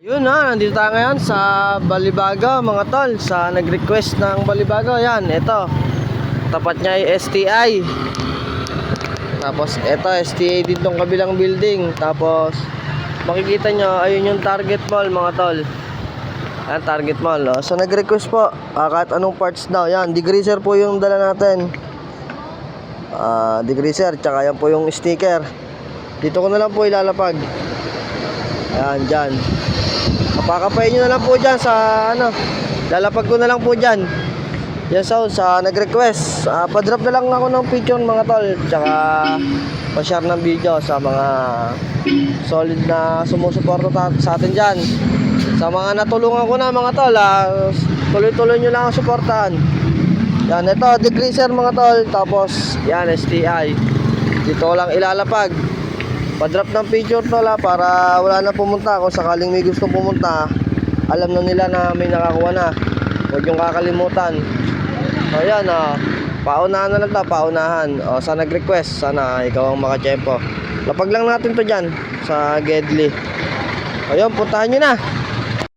Yun na, nandito tayo ngayon sa Balibago mga tol Sa nag-request ng Balibago, yan, ito Tapat niya ay STI Tapos ito, STI din tong kabilang building. Tapos makikita nyo, ayun yung target mall mga tol. Yan, target mall oh. So nag-request po, ah, kahit anong parts daw. Yan, degreaser po yung dala natin. Ah, degreaser, tsaka yan po yung sticker. Dito ko na lang po ilalapag. Ayan, dyan Kapakapayin nyo na lang po dyan sa ano. Lalapag ko na lang po dyan. Yan sa sa nag-request. Ah, pa-drop na lang ako ng picture mga tol. Tsaka pa-share ng video sa mga solid na sumusuporta ta- sa atin dyan. Sa mga natulungan ko na mga tol. Ah, tuloy-tuloy nyo lang ang suportahan. Yan, ito, degreaser mga tol. Tapos, yan, STI. Dito lang ilalapag. Pa-drop ng picture to la para wala na pumunta. Kung sakaling may gusto pumunta, alam na nila na may nakakuha na. Huwag yung kakalimutan. O yan, o. Paunahan na lang to, paunahan. O, sa nag-request, sana ikaw ang makachempo. Lapag lang natin to dyan sa Gedli. O yun, puntahan nyo na.